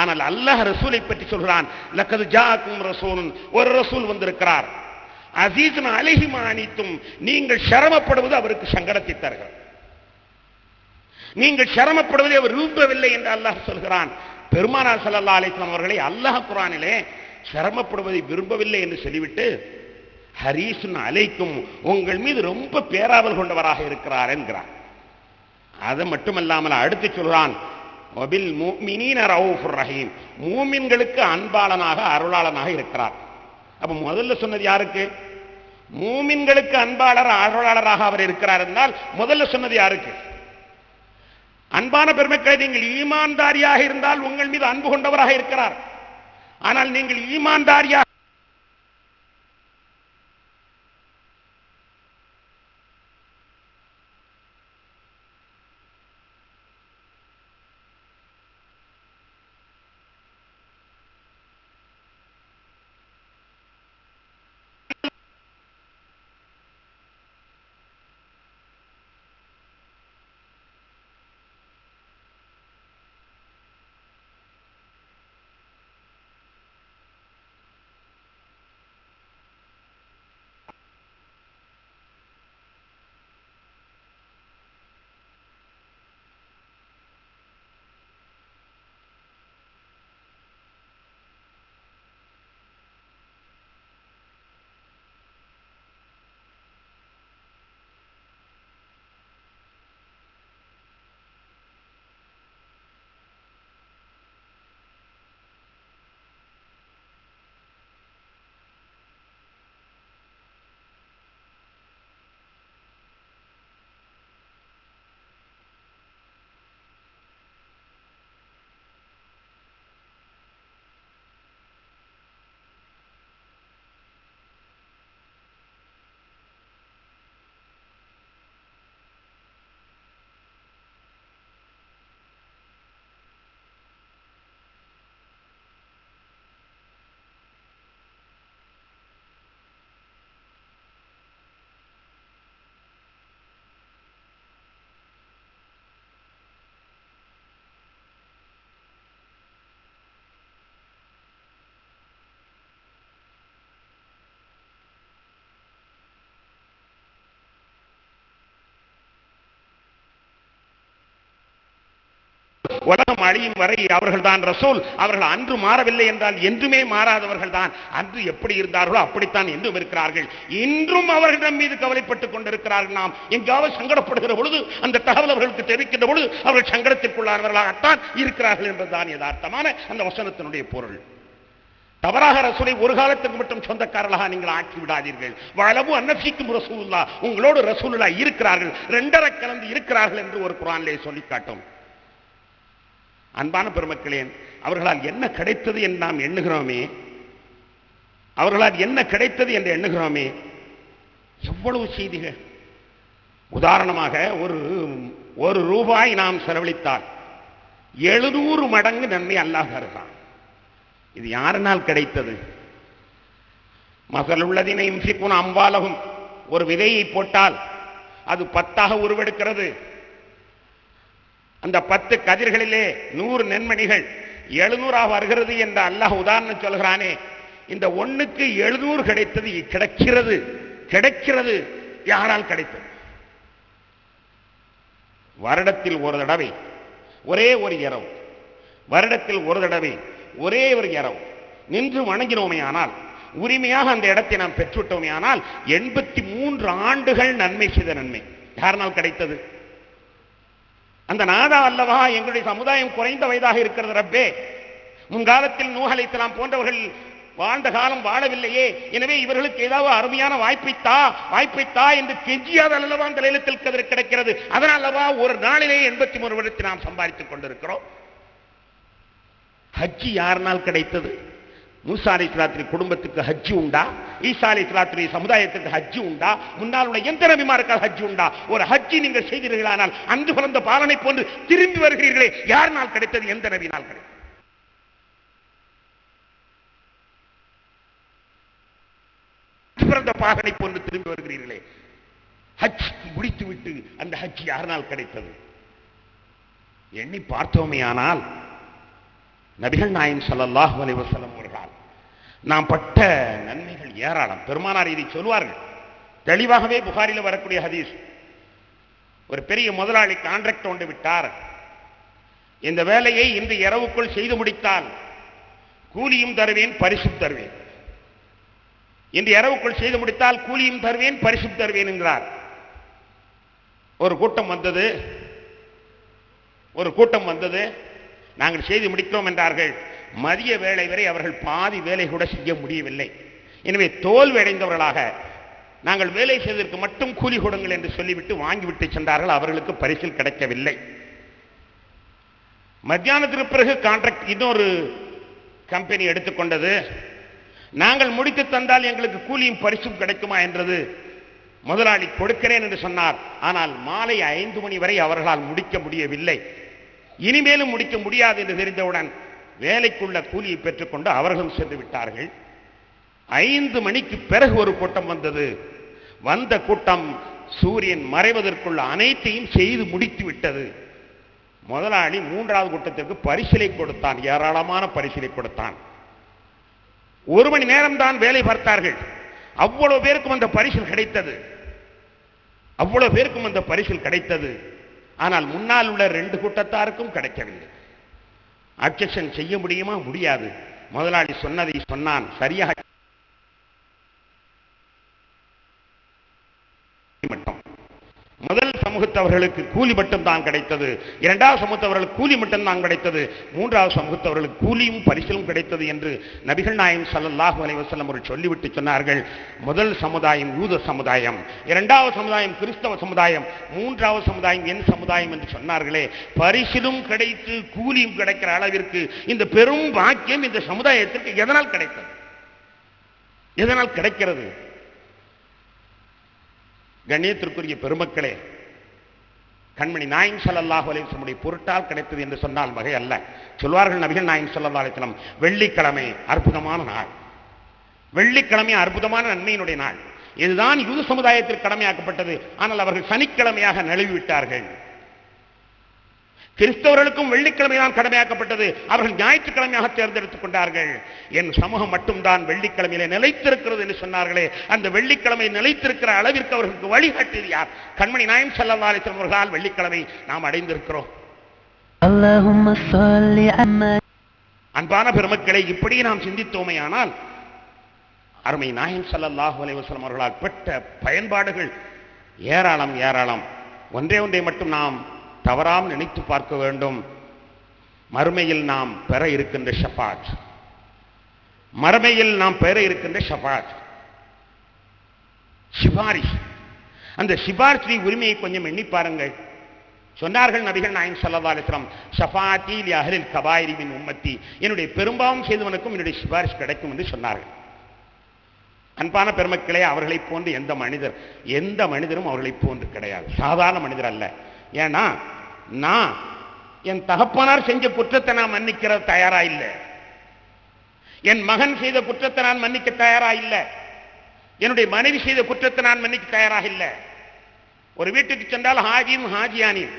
ஆனால் அல்லாஹ் ரசூலை பற்றி சொல்கிறான் லக்கது ஜாக்கும் ரசூலன். ஒரு ரசூல் வந்திருக்கிறார். அசீசன் அழகிமா அனைத்தும் நீங்கள் சிரமப்படுவது அவருக்கு சங்கடத்தை தருகிறது. நீங்கள் சிரமப்படுவதை அவர் விரும்பவில்லை என்று அல்லாஹ் சொல்கிறான். பெருமானார் சல்லா அலிஸ்லாம் அவர்களை அல்லாஹ் குரானிலே சிரமப்படுவதை விரும்பவில்லை என்று சொல்லிவிட்டு ஹரீசுன் அலைக்கும் உங்கள் மீது ரொம்ப பேராவல் கொண்டவராக இருக்கிறார் என்கிறார். அதை மட்டுமல்லாமல் அடுத்து சொல்கிறான் வபில் மூமினீன ரவுஃபுர் ரஹீம். மூமின்களுக்கு அன்பாளனாக அருளாளனாக இருக்கிறார். அப்போ முதல்ல சொன்னது யாருக்கு? மூமின்களுக்கு அன்பாளர் அருளாளராக அவர் இருக்கிறார் என்றால் முதல்ல சொன்னது யாருக்கு? அன்பான பெருமக்களை நீங்கள் ஈமான்தாரியாக இருந்தால் உங்கள் மீது அன்பு கொண்டவராக இருக்கிறார். ஆனால் நீங்கள் ஈமான்தாரியாக உலகம் அழியும் வரை அவர்கள்தான் ரசூல். அவர்கள் அன்று மாறவில்லை என்றால் என்றுமே மாறாதவர்கள் தான். அன்று எப்படி இருந்தார்களோ அப்படித்தான் என்றும் இருக்கிறார்கள். இன்றும் அவர்களிடம் மீது கவலைப்பட்டுக் கொண்டிருக்கிறார்கள் நாம். எங்காவது சங்கடப்படுகிற பொழுது அந்த தகவல் அவர்களுக்கு தெரிவிக்கின்ற பொழுது அவர்கள் சங்கடத்திற்குள்ளானவர்களாகத்தான் இருக்கிறார்கள் என்பதுதான் யதார்த்தமான அந்த வசனத்தினுடைய பொருள். தவறாக ரசூலை ஒரு காலத்துக்கு மட்டும் சொந்தக்காரர்களாக நீங்கள் ஆக்கி விடாதீர்கள். வளவு அன்னசிக்கும் ரசூலுல்லா உங்களோடு ரசூலுல்லா இருக்கிறார்கள். ரெண்டரை கலந்து இருக்கிறார்கள் என்று ஒரு குரானிலே சொல்லி காட்டும். அன்பான பெருமக்களே அவர்களால் என்ன கிடைத்தது என்று நாம் எண்ணுகிறோமே அவர்களால் என்ன கிடைத்தது என்று எண்ணுகிறோமே எவ்வளவு செய்திகள். உதாரணமாக ஒரு ஒரு ரூபாய் நாம் செலவழித்தால் எழுநூறு மடங்கு நன்மை அல்லாஹ் தருகிறான். இது யாரினால் கிடைத்தது? மகள் உள்ளதினை இம்சிக்கும் அம்பாலகும் ஒரு விதையை போட்டால் அது பத்தாக உருவெடுக்கிறது. அந்த பத்து கதிர்களிலே நூறு நெண்மணிகள் எழுநூறாக வருகிறது என்று அல்லாஹ் உதாரணம் சொல்கிறானே. இந்த ஒண்ணுக்கு எழுநூறு கிடைத்தது கிடைக்கிறது கிடைக்கிறது. யாரால் கிடைத்தது? வருடத்தில் ஒரு தடவை ஒரே ஒரு இரவு. வருடத்தில் ஒரு தடவை ஒரே ஒரு இரவு. நின்று வணங்கினோமே ஆனால் உரிமையாக அந்த இடத்தை நாம் பெற்றுவிட்டோமே ஆனால் எண்பத்தி மூன்று ஆண்டுகள் நன்மை செய்த நன்மை. யாரினால் கிடைத்தது? அந்த நாதா அல்லவா எங்களுடைய சமுதாயம் குறைந்த வயதாக இருக்கிறது ரப்பே. முன்காலத்தில் நூகலைத்தலாம் போன்றவர்கள் வாழ்ந்த காலம் வாழவில்லையே. எனவே இவர்களுக்கு ஏதாவது அருமையான வாய்ப்பைத்தா வாய்ப்பைத்தா என்று கெஞ்சியாத அல்லவா அந்த நிலத்தில் கதிர் கிடைக்கிறது. அதனாலவா அல்லவா ஒரு நாளிலே எண்பத்தி மூணு வருடத்தை நாம் சம்பாதித்துக் கொண்டிருக்கிறோம். ஹஜ்ஜி யாருனால் கிடைத்தது? மூசா அலி குடும்பத்துக்கு ஹஜ்ஜி உண்டா? ஈசா அலி சமுதாயத்துக்கு ஹஜ்ஜி உண்டா? முன்னால் உள்ள எந்த நபிமாருக்கு ஹஜ்ஜி உண்டா? ஒரு ஹஜ்ஜி நீங்கள் செய்கிறீர்களானால் அன்று பிறந்த பாலனை போன்று திரும்பி வருகிறீர்களே யார் நாள் கிடைத்தது எந்த நபினால் கிடைத்தது? பிறந்த பாகனை போன்று திரும்பி வருகிறீர்களே ஹஜ் முடித்து விட்டு அந்த ஹஜ் யாரினால் கிடைத்தது? எண்ணி பார்த்தோமே ஆனால் நபிகள் நாயம் சல்லாஹ் அலைஹி நான் நாம் பட்ட நன்மைகள் ஏராளம். பெருமானார் இதை சொல்வார்கள் தெளிவாகவே புகாரில் வரக்கூடிய ஹதீஸ். ஒரு பெரிய முதலாளி கான்ட்ராக்ட் கொண்டு விட்டார். இந்த வேலையை இன்று இரவுக்குள் செய்து முடித்தால் கூலியும் தருவேன் பரிசும் தருவேன். இன்று இரவுக்குள் செய்து முடித்தால் கூலியும் தருவேன் பரிசும் தருவேன் என்கிறார் ஒரு கூட்டம் வந்தது. ஒரு கூட்டம் வந்தது. நாங்கள் செய்து முடித்தோம் என்றார்கள். மதிய வேலை வரை அவர்கள் பாதி வேலை கூட செய்ய முடியவில்லை. எனவே தோல்வியடைந்தவர்களாக நாங்கள் வேலை செய்ததற்கு மட்டும் கூலி கொடுங்கள் என்று சொல்லிவிட்டு வாங்கிவிட்டு சென்றார்கள். அவர்களுக்கு பரிசில் கிடைக்கவில்லை. மத்தியானத்திற்கு பிறகு கான்ட்ராக்ட் இன்னொரு கம்பெனி எடுத்துக்கொண்டது நாங்கள் முடித்து தந்தால் எங்களுக்கு கூலியும் பரிசும் கிடைக்குமா என்றது முதலாளி கொடுக்கிறேன் என்று சொன்னார். ஆனால் மாலை ஐந்து மணி வரை அவர்களால் முடிக்க முடியவில்லை. இனிமேலும் முடிக்க முடியாது என்று தெரிந்தவுடன் வேலைக்குள்ள கூலியை பெற்றுக்கொண்டு அவர்களும் சென்று விட்டார்கள். ஐந்து மணிக்கு பிறகு ஒரு கூட்டம் வந்தது. வந்த கூட்டம் சூரியன் மறைவதற்குள்ள அனைத்தையும் செய்து முடித்து விட்டது. முதலாளி மூன்றாவது கூட்டத்திற்கு பரிசிலை கொடுத்தான். ஏராளமான பரிசிலை கொடுத்தான். ஒரு மணி நேரம் தான் வேலை பார்த்தார்கள். அவ்வளவு பேருக்கும் அந்த பரிசில் கிடைத்தது. அவ்வளவு பேருக்கும் அந்த பரிசில் கிடைத்தது. ஆனால் முன்னால் உள்ள ரெண்டு கூட்டத்தாருக்கும் கிடைக்கவில்லை. அப்ஜெக்ஷன் செய்ய முடியுமா? முடியாது. முதலாளி சொன்னதை சொன்னான். சரியாக மட்டும் முதல் சமூகத்தவர்களுக்கு கூலி மட்டும் தான் கிடைத்தது. இரண்டாவது சமூகத்தவர்களுக்கு கூலி மட்டும் தான் கிடைத்தது. மூன்றாவது சமூகத்தவர்களுக்கு கூலியும் பரிசிலும் கிடைத்தது என்று நபிகள் நாயம் சல்லாஹு அலைவசல்லம் ஒரு சொல்லிவிட்டு சொன்னார்கள். முதல் சமுதாயம் யூத சமுதாயம் இரண்டாவது சமுதாயம் கிறிஸ்தவ சமுதாயம் மூன்றாவது சமுதாயம் என் சமுதாயம் என்று சொன்னார்களே. பரிசிலும் கிடைத்து கூலியும் கிடைக்கிற அளவிற்கு இந்த பெரும் பாக்கியம் இந்த சமுதாயத்திற்கு எதனால் கிடைத்தது? எதனால் கிடைக்கிறது? கண்ணியத்திற்குரிய பெருமக்களே கண்மணி நாயின் ஸல்லல்லாஹு அலைஹி பொருட்டால் கிடைத்தது என்று சொன்னால் வகை அல்ல. சொல்வார்கள் நபிகள் நாயின் ஸல்லல்லாஹு அலிஸ்லம் வெள்ளிக்கிழமை அற்புதமான நாள். வெள்ளிக்கிழமை அற்புதமான நன்மையினுடைய நாள். இதுதான் யூத சமுதாயத்திற்கு கடமையாக்கப்பட்டது. ஆனால் அவர்கள் சனிக்கிழமையாக நழுவி விட்டார்கள் கிறிஸ்தவர்களுக்கும் வெள்ளிக்கிழமை தான் கடமையாக்கப்பட்டது. அவர்கள் ஞாயிற்றுக்கிழமையாக தேர்ந்தெடுத்துக் கொண்டார்கள். என் சமூகம் மட்டும்தான் வெள்ளிக்கிழமையில நிலைத்திருக்கிறது என்று சொன்னார்களே. அந்த வெள்ளிக்கிழமை நிலைத்திருக்கிற அளவிற்கு அவர்களுக்கு வழிகாட்டியது யார்? கண்மணி நாயம் செல்லல்லா அவர்களால் வெள்ளிக்கிழமை நாம் அடைந்திருக்கிறோம். அன்பான பெருமக்களை இப்படி நாம் சிந்தித்தோமே ஆனால் அருமை நாயம் சல்லாஹூ அலைவசலம் அவர்களால் பெற்ற பயன்பாடுகள் ஏராளம் ஏராளம். ஒன்றே ஒன்றை மட்டும் நாம் தவறாமல் நினைத்து பார்க்க வேண்டும். மறுமையில் நாம் பெற இருக்கின்ற ஷபாட் மறுமையில் நாம் பெற இருக்கின்ற ஷபாட் சிபாரிஷ் அந்த சிபாரிஷி உரிமையை கொஞ்சம் எண்ணி பாருங்கள். சொன்னார்கள் நபிகள் நாயம் ஸல்லல்லாஹு அலைஹி வஸல்லம் ஷஃபாத்தி லி உம்மத்தி. என்னுடைய பெரும்பாவம் செய்தவனுக்கும் என்னுடைய சிபாரிஷ் கிடைக்கும் என்று சொன்னார்கள். அன்பான பெருமக்களே அவர்களைப் போன்று எந்த மனிதர் எந்த மனிதரும் அவர்களைப் போன்று கிடையாது. சாதாரண மனிதர் அல்ல. ஏன்னா நான் என் தகப்பனார் செஞ்ச குற்றத்தை நான் மன்னிக்கிற தயாரா இல்லை. என் மகன் செய்த குற்றத்தை நான் மன்னிக்க தயாரா இல்லை. என்னுடைய மனைவி செய்த குற்றத்தை நான் மன்னிக்க தயாராக இல்லை. ஒரு வீட்டுக்கு சென்றால் ஹாஜியும் ஹாஜியானியும்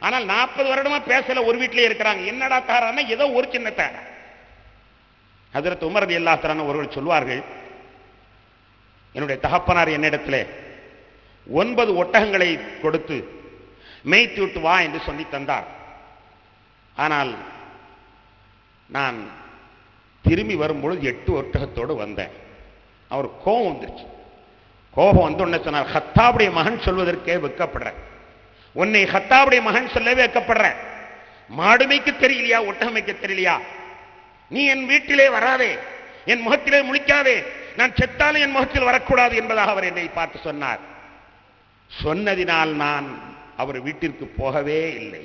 ஆனால் நாற்பது வருடமா பேசல ஒரு வீட்டிலே இருக்கிறாங்க. என்னடா தாரான்னா ஏதோ ஒரு சின்ன தாரா ஹஜரத் உமரது எல்லா தரான ஒருவர் சொல்வார்கள் என்னுடைய தகப்பனார் என்னிடத்திலே ஒன்பது ஒட்டகங்களை கொடுத்து மேய்த்து விட்டு வா என்று சொல்லி தந்தார். ஆனால் நான் திரும்பி வரும்பொழுது எட்டு ஒட்டகத்தோடு வந்தேன். அவர் கோபம் வந்துருச்சு. கோபம் வந்து உடனே சொன்னார் ஹத்தாவுடைய மகன் சொல்வதற்கே வெக்கப்படுறேன் உன்னை ஹத்தாவுடைய மகன் சொல்லவே வெக்கப்படுறேன் மாடுமைக்கு தெரியலையா ஒட்டகமைக்க தெரியலையா? நீ என் வீட்டிலே வராதே என் முகத்திலே முழிக்காதே. நான் செத்தாலும் என் முகத்தில் வரக்கூடாது என்பதாக அவர் என்னை பார்த்து சொன்னார். சொன்னதினால் நான் அவர் வீட்டிற்கு போகவே இல்லை.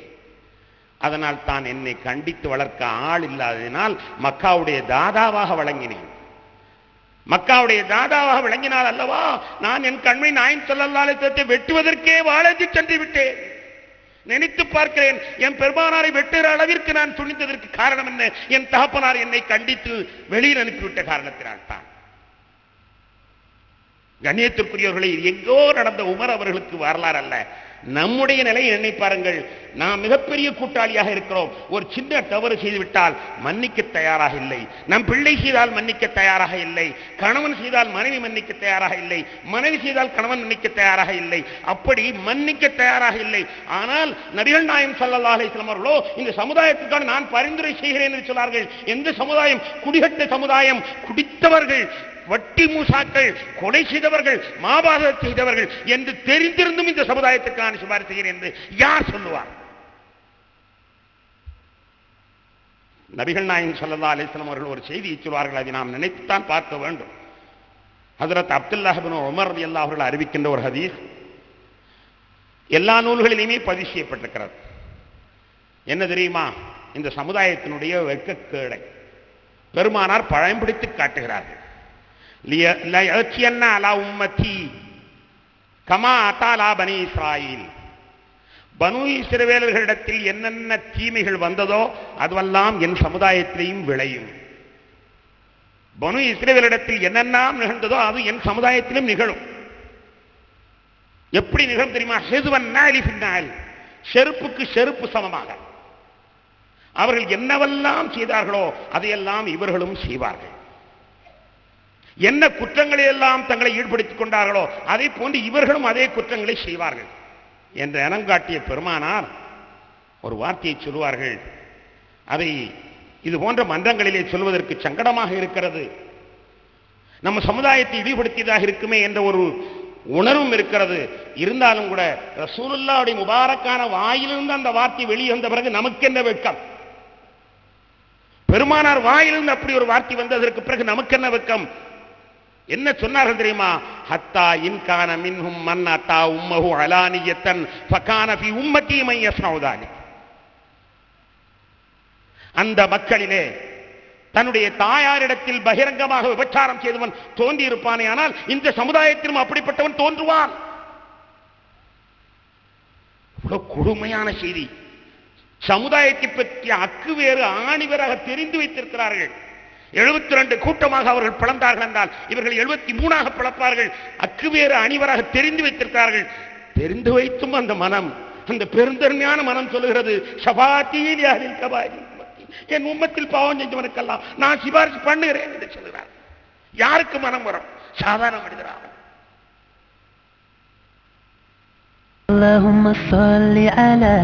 அதனால் தான் என்னை கண்டித்து வளர்க்க ஆள் இல்லாததினால் மக்காவுடைய தாதாவாக வழங்கினேன். மக்காவுடைய தாதாவாக விளங்கினால் அல்லவா நான் என் கண்மை நாயின் சொல்லல்லாலத்தை வெட்டுவதற்கே வாழைத்து சென்று விட்டேன். நினைத்து பார்க்கிறேன் என் பெருமானாரை வெட்டுகிற அளவிற்கு நான் துணிந்ததற்கு காரணம் என்ன? என் தகப்பனார் என்னை கண்டித்து வெளியில் அனுப்பிவிட்ட காரணத்தினால் தான். கண்ணியத்திற்குரியவர்களை எங்கோ நடந்த உமர் அவர்களுக்கு வரலாறு அல்ல. நம்முடைய நிலையை எண்ணி பாருங்கள் நாம் மிகப்பெரிய கூட்டாளியாக இருக்கிறோம். ஒரு சின்ன தவறு செய்துவிட்டால் மன்னிக்க தயாராக இல்லை. நம் பிள்ளை செய்தால் மன்னிக்க தயாராக இல்லை. கணவன் செய்தால் மனைவி மன்னிக்க தயாராக இல்லை. மனைவி செய்தால் கணவன் மன்னிக்க தயாராக இல்லை. அப்படி மன்னிக்க தயாராக இல்லை. ஆனால் நபிகள் நாயம் சல்லல்லாஹு அலைஹி அவர்களோ இந்த சமுதாயத்துக்கான நான் பரிந்துரை செய்கிறேன் என்று சொன்னார்கள். எந்த சமுதாயம்? குடிகட்ட சமுதாயம். குடித்தவர்கள். வட்டி மூசாக்கள் கொலை செய்தவர்கள் மாபாத செய்தவர்கள் என்று தெரிந்திருந்தும் இந்த சமுதாயத்துக்கு நான் செய்கிறேன் என்று யார் சொல்லுவார்? நபிகள் நாயகம் ஸல்லல்லாஹு அலிஸ்லாம் அவர்கள் ஒரு செய்தியை சொல்வார்கள் அதை நாம் நினைத்துத்தான் பார்க்க வேண்டும். ஹஜரத் அப்துல்லாஹ் உமர் உமர் அல்லா அவர்கள் அறிவிக்கின்ற ஒரு ஹதீஸ் எல்லா நூல்களிலுமே பதிவு செய்யப்பட்டிருக்கிறது. என்ன தெரியுமா? இந்த சமுதாயத்தினுடைய வெட்கக்கேடை பெருமானார் பழம்பிடித்து காட்டுகிறார்கள். லிய- லயஅத்தியன்ன அலா கமா அத்தாலா பனி இஸ்ராயில். பனு இஸ்ரவேலர்களிடத்தில் என்னென்ன தீமைகள் வந்ததோ அதுவெல்லாம் என் சமுதாயத்திலையும் விளையும். பனு இஸ்ரவேலிடத்தில் என்னெல்லாம் நிகழ்ந்ததோ அது என் சமுதாயத்திலும் நிகழும். எப்படி நிகழும் தெரியுமா? செதுவன் நாலி செருப்புக்கு செருப்பு சமமாக. அவர்கள் என்னவெல்லாம் செய்தார்களோ அதையெல்லாம் இவர்களும் செய்வார்கள். என்ன குற்றங்களை எல்லாம் தங்களை ஈடுபடுத்திக் கொண்டார்களோ அதை போன்று இவர்களும் அதே குற்றங்களை செய்வார்கள். என்ற இனம் காட்டிய பெருமானார் ஒரு வார்த்தையை சொல்வார்கள் அதை இது போன்ற மன்றங்களிலே சொல்வதற்கு சங்கடமாக இருக்கிறது. நம்ம சமுதாயத்தை இழிவுபடுத்தியதாக இருக்குமே என்ற ஒரு உணர்வும் இருக்கிறது. இருந்தாலும் கூட ரசூலுல்லாவுடைய முபாரக்கான வாயிலிருந்து அந்த வார்த்தை வெளியே வந்த பிறகு நமக்கு என்ன வெட்கம்? பெருமானார் வாயிலிருந்து அப்படி ஒரு வார்த்தை வந்ததற்கு பிறகு நமக்கு என்ன வெட்கம்? என்ன சொன்னார்கள் தெரியுமா? ஹத்தா இன்கான மின்ஹும் மன் அத்தா உம்மஹு அலானியத்தன் ஃபகான ஃபி உம்மத்தி மை அந்த மக்களிலே தன்னுடைய தாயாரிடத்தில் பகிரங்கமாக விபச்சாரம் செய்தவன் தோன்றி இருப்பானே ஆனால் இந்த சமுதாயத்திலும் அப்படிப்பட்டவன் தோன்றுவான். இவ்வளவு கொடுமையான செய்தி. சமுதாயத்தை பற்றிய அக்கு வேறு ஆணிவராக தெரிந்து வைத்திருக்கிறார்கள். எழுபத்தி ரெண்டு கூட்டமாக அவர்கள் பிளந்தார்கள் என்றால் இவர்கள் எழுபத்தி மூணாக பிளப்பார்கள் அக்கு வேறு அணிவராக தெரிந்து வைத்திருக்கிறார்கள் தெரிந்து வைத்தும் அந்த மனம் அந்த பெருந்தன்மையான மனம் சொல்லுகிறது ஷபாத்தியில் யாரில் கபாரி என் உம்மத்தில் பாவம் செஞ்சவனுக்கெல்லாம் நான் சிபாரிசு பண்ணுகிறேன் என்று சொல்கிறார் யாருக்கு மனம் வரும் சாதாரண மனிதராக اللهم صل على